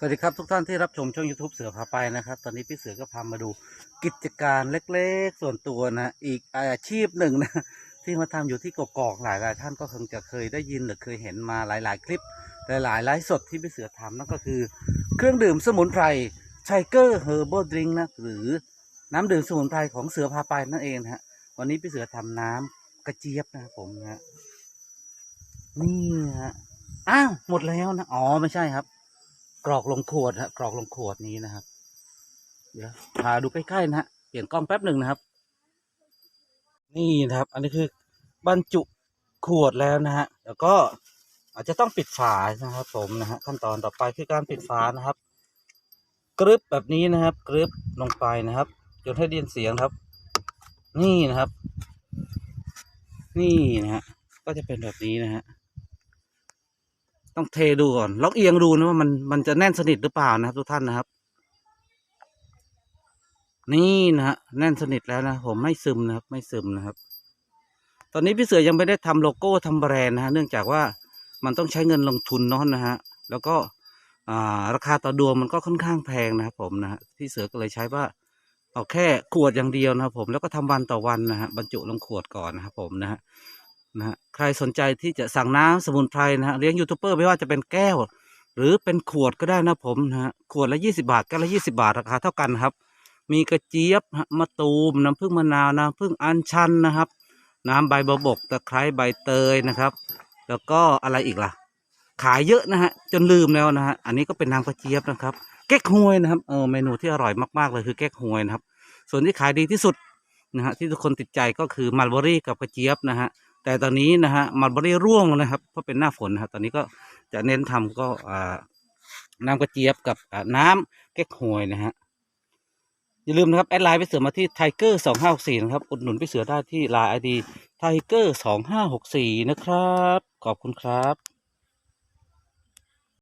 สวัสดีครับทุกท่านที่รับชมช่อง YouTube เสือพาไปนะครับ ตอนนี้พี่เสือก็พามาดูกิจการเล็กๆ ส่วนตัวนะอีกอาชีพหนึ่งนะที่มาทำอยู่ที่กกอกหลายๆท่านก็คงจะเคยได้ยินหรือเคยเห็นมาหลาย ๆ คลิปหลายๆไลฟ์สดที่พี่เสือทำนั่นก็คือ เครื่องดื่มสมุนไพรไชเกอร์เฮอร์บดริงนะหรือน้ำดื่มสมุนไพรของเสือพาไปนั่นเองนะฮะวันนี้พี่เสือทำน้ำกระเจี๊ยบนะครับผมนะนี่ฮะอ้าวหมดแล้วนะอ๋อไม่ใช่ครับ รอกลงขวดฮะกรอกลงขวดนี้นะครับ เดี๋ยวพาดูใกล้ๆนะฮะเปลี่ยนกล้องแป๊บหนึ่งนะครับ นี่นะครับ อันนี้คือบรรจุขวดแล้วนะฮะแล้วก็อาจจะต้องปิดฝานะครับ ผมนะฮะขั้นตอนต่อไปคือการปิดฝานะครับกรึบแบบนี้นะครับกรึบลงไปนะครับจนให้ดินเสียงครับ นี่นะครับ นี่นะฮะก็จะเป็นแบบนี้นะฮะ ต้องเทดูก่อนล็อกเอียงดูนะว่ามันมันจะแน่นสนิทหรือเปล่านะครับ ทุกท่านนะครับ นี่นะฮะแน่นสนิทแล้วนะผมไม่ซึมนะครับ ไม่ซึมนะครับ ตอนนี้พี่เสือยังไม่ได้ทำโลโก้ทำแบรนด์นะฮะเนื่องจากว่ามันต้องใช้เงินลงทุนนาะนะฮะแล้วก็อ่าราคาต่อดวงมันก็ค่อนข้างแพงนะครับผมนะฮะพี่เสือก็เลยใช้ว่าเอาแค่ขวดอย่างเดียวนะครับผมแล้วก็ทำวันต่อวันนะฮะบรรจุลงขวดก่อนนะครับผมนะฮะ นะฮะใครสนใจที่จะสั่งน้ำสมุนไพรนะฮะเลี้ยงยูทูบเบอร์ไม่ว่าจะเป็นแก้ว หรือเป็นขวดก็ได้นะผมนะฮะขวดละยี่สิบาทแก้วละยี่สิบาทราคาเท่ากันครับ มีกระเจี๊ยบมะตูมน้ำผึ้งมะนาวน้ำผึ้งอัญชันนะครับ น้ำใบบัวบกตะไคร้ใบเตยนะครับ แล้วก็อะไรอีกล่ะ ขายเยอะนะฮะจนลืมแล้วนะฮะอันนี้ก็เป็นน้ำกระเจี๊ยบนะครับเก๊กฮวยนะครับเออเมนูที่อร่อยมากๆเลยคือเก๊กฮวยนะครับ ส่วนที่ขายดีที่สุดนะฮะที่ทุกคนติดใจก็คือมัลเบอรี่กับกระเจี๊ยบนะฮะ แต่ตอนนี้นะฮะมันบริร่วงนะครับ เพราะเป็นหน้าฝนนะครับตอนนี้ก็จะเน้นทำก็อ่าน้ำกระเจี๊ยบกับน้ำเก๊กหวยนะฮะอย่าลืมนะครับแอดไลน์ไปเสือมาที่ไทเกอร์สองห้าหกสี่นะครับอุดหนุนไปเสือได้ที่ไลน์ไอดีไทเกอร์สองห้าหกสี่นะครับ ขอบคุณครับ